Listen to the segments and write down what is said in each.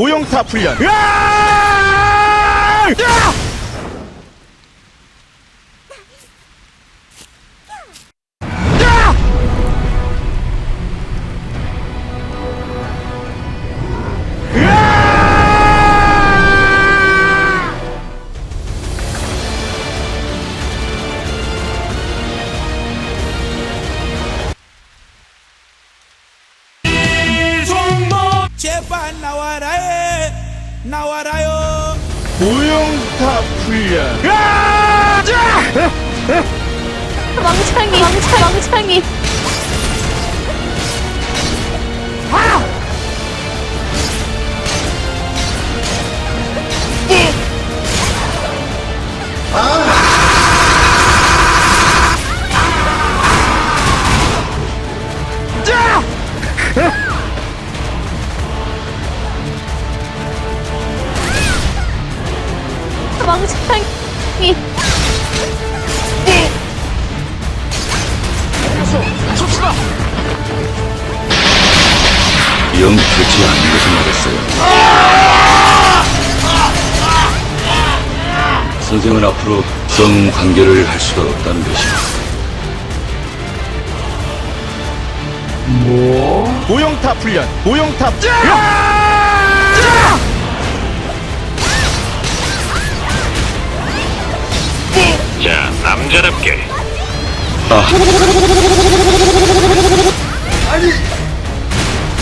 모형탑 훈련. 제발 나와라 해 나와라요. 모형탑 훈련. 멍청이 멍청 멍청이 멍청이 영 좋지 않은 것을 말했어요. 선생은 앞으로 성 관계를 할 수가 없다는 것이다. 모형탑 훈련. 모형탑. 남자답게 아,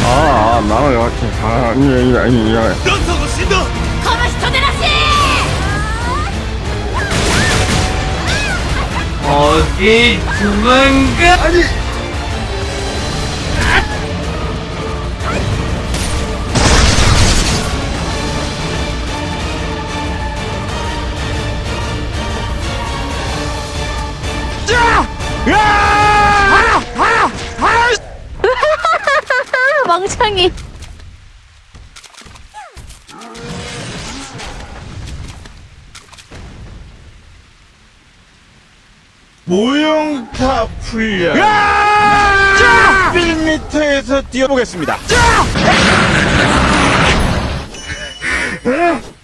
아, 나는 이렇게, 아, 아니, 아니, 아니, 아니. この人でなし 어디 도망가? 아니. 망창이. 모형타 훈련. 1m에서 뛰어보겠습니다.